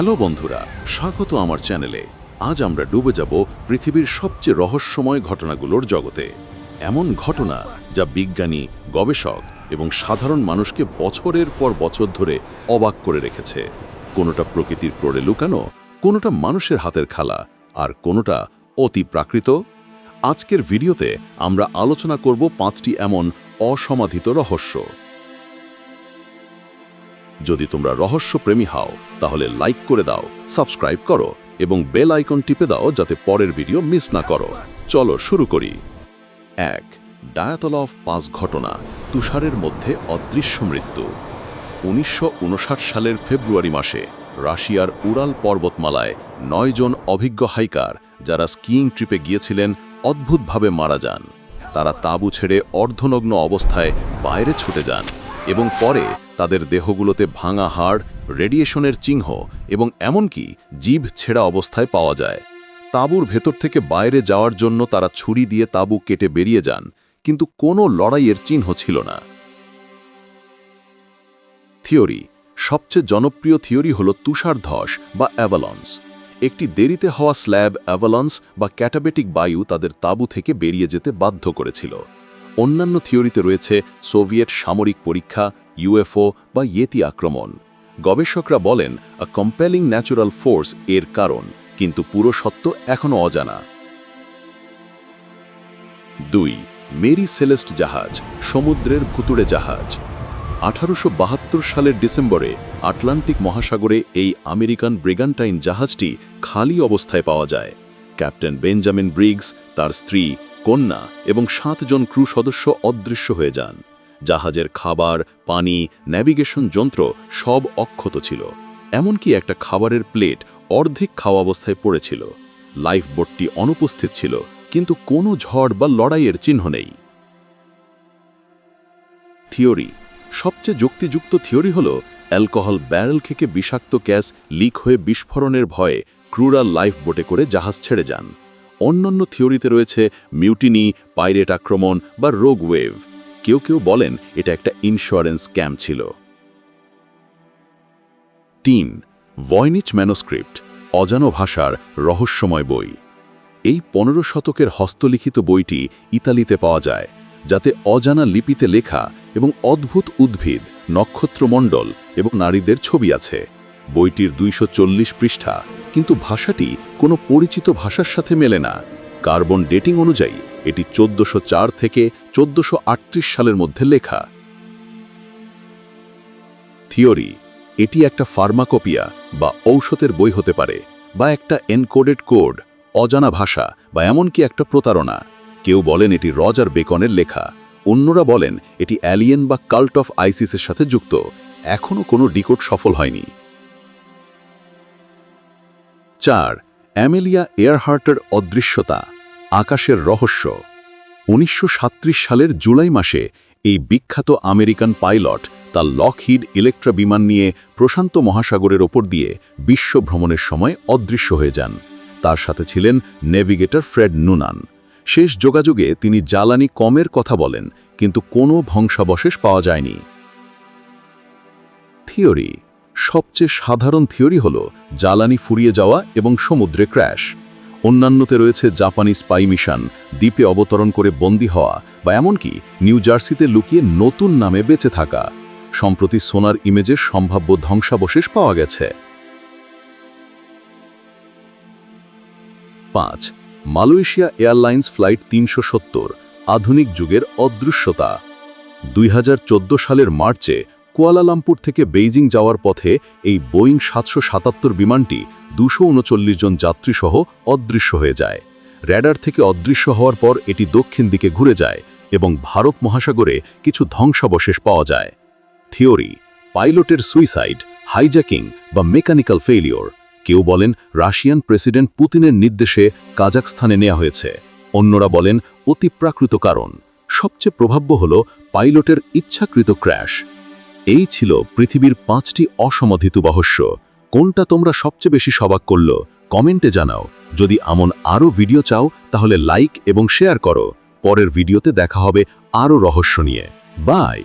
Hello বন্ধুরা, স্বাগত আমার চ্যানেলে। আজ আমরা ডুবে যাব পৃথিবীর সবচেয়ে রহস্যময় ঘটনাগুলোর জগতে। এমন ঘটনা যা বিজ্ঞানী, গবেষক এবং সাধারণ মানুষকে বছরের পর বছর ধরে অবাক করে রেখেছে। কোনোটা প্রকৃতির প্রড়ে লুকানো, কোনোটা মানুষের হাতের খালা, আর কোনোটা অতি প্রাকৃত? আজকের ভিডিওতে আমরা আলোচনা করব পাঁচটি এমন অসমাধিত রহস্য। যদি তোমরা রহস্যপ্রেমী হও, তাহলে লাইক করে দাও সাবস্ক্রাইব করো এবং বেল আইকন টিপে দাও যাতে পরের ভিডিও মিস না করো। চলো শুরু করি। এক, ডায়াতল অফ পাঁচ ঘটনা, তুষারের মধ্যে অদৃশ্য মৃত্যু। উনিশশো উনষাট সালের ফেব্রুয়ারি মাসে রাশিয়ার উড়াল পর্বতমালায় নয়জন অভিজ্ঞ হাইকার যারা স্কিইং ট্রিপে গিয়েছিলেন অদ্ভুতভাবে মারা যান। তারা তাঁবু ছেড়ে অর্ধনগ্ন অবস্থায় বাইরে ছুটে যান এবং পরে তাদের দেহগুলোতে ভাঙা হাড়, রেডিয়েশনের চিহ্ন এবং এমনকি জীব ছেঁড়া অবস্থায় পাওয়া যায়। তাঁবুর ভেতর থেকে বাইরে যাওয়ার জন্য তারা ছুরি দিয়ে তাঁবু কেটে বেরিয়ে যান, কিন্তু কোনো লড়াইয়ের চিহ্ন ছিল না। থিওরি। সবচেয়ে জনপ্রিয় থিওরি হল তুষারধস বা অ্যাভালন্স। একটি দেরিতে হওয়া স্ল্যাব অ্যাভালন্স বা ক্যাটাবেটিক বায়ু তাদের তাঁবু থেকে বেরিয়ে যেতে বাধ্য করেছিল। অন্যান্য থিওরিতে রয়েছে সোভিয়েট সামরিক পরীক্ষা ইউএফও বা ইয়েতি আক্রমণ। গবেষকরা বলেন আ কম্পেলিং ন্যাচুরাল ফোর্স এর কারণ, কিন্তু পুরো সত্য এখনও অজানা। দুই, মেরি সেলেস্ট জাহাজ, সমুদ্রের ভুতুড়ে জাহাজ। আঠারোশ বাহাত্তর সালের ডিসেম্বরে আটলান্টিক মহাসাগরে এই আমেরিকান ব্রিগান্টাইন জাহাজটি খালি অবস্থায় পাওয়া যায়। ক্যাপ্টেন বেঞ্জামিন ব্রিগস, তার স্ত্রী, কন্যা এবং সাতজন ক্রু সদস্য অদৃশ্য হয়ে যান। জাহাজের খাবার, পানি ন্যাভিগেশন যন্ত্র সব অক্ষত ছিল। এমনকি একটা খাবারের প্লেট অর্ধেক খাওয়া অবস্থায় পড়েছিল। লাইফ বোটটি অনুপস্থিত ছিল, কিন্তু কোনো ঝড় বা লড়াইয়ের চিহ্ন নেই। থিওরি। সবচেয়ে যুক্তিযুক্ত থিওরি হল, অ্যালকোহল ব্যারেল থেকে বিষাক্ত গ্যাস লিক হয়ে বিস্ফোরণের ভয়ে ক্রুরা লাইফ বোটে করে জাহাজ ছেড়ে যান। অন্যান্য থিওরিতে রয়েছে মিউটিনি, পাইরেট আক্রমণ বা রোগ ওয়েভ। কেউ কেউ বলেন এটা একটা ইন্স্যুরেন্স স্ক্যাম ছিল। তিন ভয়নিচ ম্যানোস্ক্রিপ্ট অজানো ভাষার রহস্যময় বই। এই পনেরো শতকের হস্তলিখিত বইটি ইতালিতে পাওয়া যায়, যাতে অজানা লিপিতে লেখা এবং অদ্ভুত উদ্ভিদ, নক্ষত্রমণ্ডল এবং নারীদের ছবি আছে। বইটির দুইশ চল্লিশ পৃষ্ঠা, কিন্তু ভাষাটি কোনো পরিচিত ভাষার সাথে মেলে না। কার্বন ডেটিং অনুযায়ী এটি চোদ্দশো থেকে চোদ্দশো সালের মধ্যে লেখা। থিওরি, এটি একটা ফার্মাকোপিয়া বা ঔষধের বই হতে পারে বা একটা এনকোডেড কোড, অজানা ভাষা বা এমনকি একটা প্রতারণা। কেউ বলেন এটি রজার বেকনের লেখা। অন্যরা বলেন এটি অ্যালিয়েন বা কাল্ট অফ আইসিসের সাথে যুক্ত। এখনও কোনো ডিকোড সফল হয়নি। চার, অ্যামেলিয়া এয়ারহার্টের অদৃশ্যতা। আকাশের রহস্য। উনিশশো সালের জুলাই মাসে এই বিখ্যাত আমেরিকান পাইলট তার লকহিড ইলেকট্রা বিমান নিয়ে প্রশান্ত মহাসাগরের ওপর দিয়ে বিশ্ব ভ্রমণের সময় অদৃশ্য হয়ে যান। তার সাথে ছিলেন নেভিগেটর ফ্রেড নুনান। শেষ যোগাযোগে তিনি জ্বালানি কমের কথা বলেন, কিন্তু কোনো ধ্বংসাবশেষ পাওয়া যায়নি। থিওরি। সবচেয়ে সাধারণ থিওরি হল, জ্বালানি ফুরিয়ে যাওয়া এবং সমুদ্রে ক্র্যাশ। অন্যান্যতে রয়েছে জাপানি স্পাই মিশন, দ্বীপে অবতরণ করে বন্দী হওয়া বা এমনকি নিউ জার্সিতে লুকিয়ে নতুন নামে বেঁচে থাকা। সম্প্রতি সোনার ইমেজের সম্ভাব্য ধ্বংসাবশেষ পাওয়া গেছে। পাঁচ, মালয়েশিয়া এয়ারলাইন্স ফ্লাইট তিনশো সত্তর, আধুনিক যুগের অদৃশ্যতা। দুই হাজার চোদ্দ সালের মার্চে কুয়ালালামপুর থেকে বেইজিং যাওয়ার পথে এই বোয়িং সাতশো সাতাত্তর বিমানটি দুশো উনচল্লিশ জন যাত্রীসহ অদৃশ্য হয়ে যায়। র্যাডার থেকে অদৃশ্য হওয়ার পর এটি দক্ষিণ দিকে ঘুরে যায় এবং ভারত মহাসাগরে কিছু ধ্বংসাবশেষ পাওয়া যায়। থিওরি, পাইলটের সুইসাইড, হাইজ্যাকিং বা মেকানিক্যাল ফেইলিওর। কেউ বলেন রাশিয়ান প্রেসিডেন্ট পুতিনের নির্দেশে কাজাকস্থানে নেওয়া হয়েছে। অন্যরা বলেন অতিপ্রাকৃত কারণ। সবচেয়ে প্রভাব্য হল পাইলটের ইচ্ছাকৃত ক্র্যাশ। এই ছিল পৃথিবীর পাঁচটি অসমাধিত রহস্য কোনটা তোমরা সবচেয়ে বেশি সবাক করল, কমেন্টে জানাও। যদি এমন আরও ভিডিও চাও, তাহলে লাইক এবং শেয়ার করো। পরের ভিডিওতে দেখা হবে আরও রহস্য নিয়ে। বাই!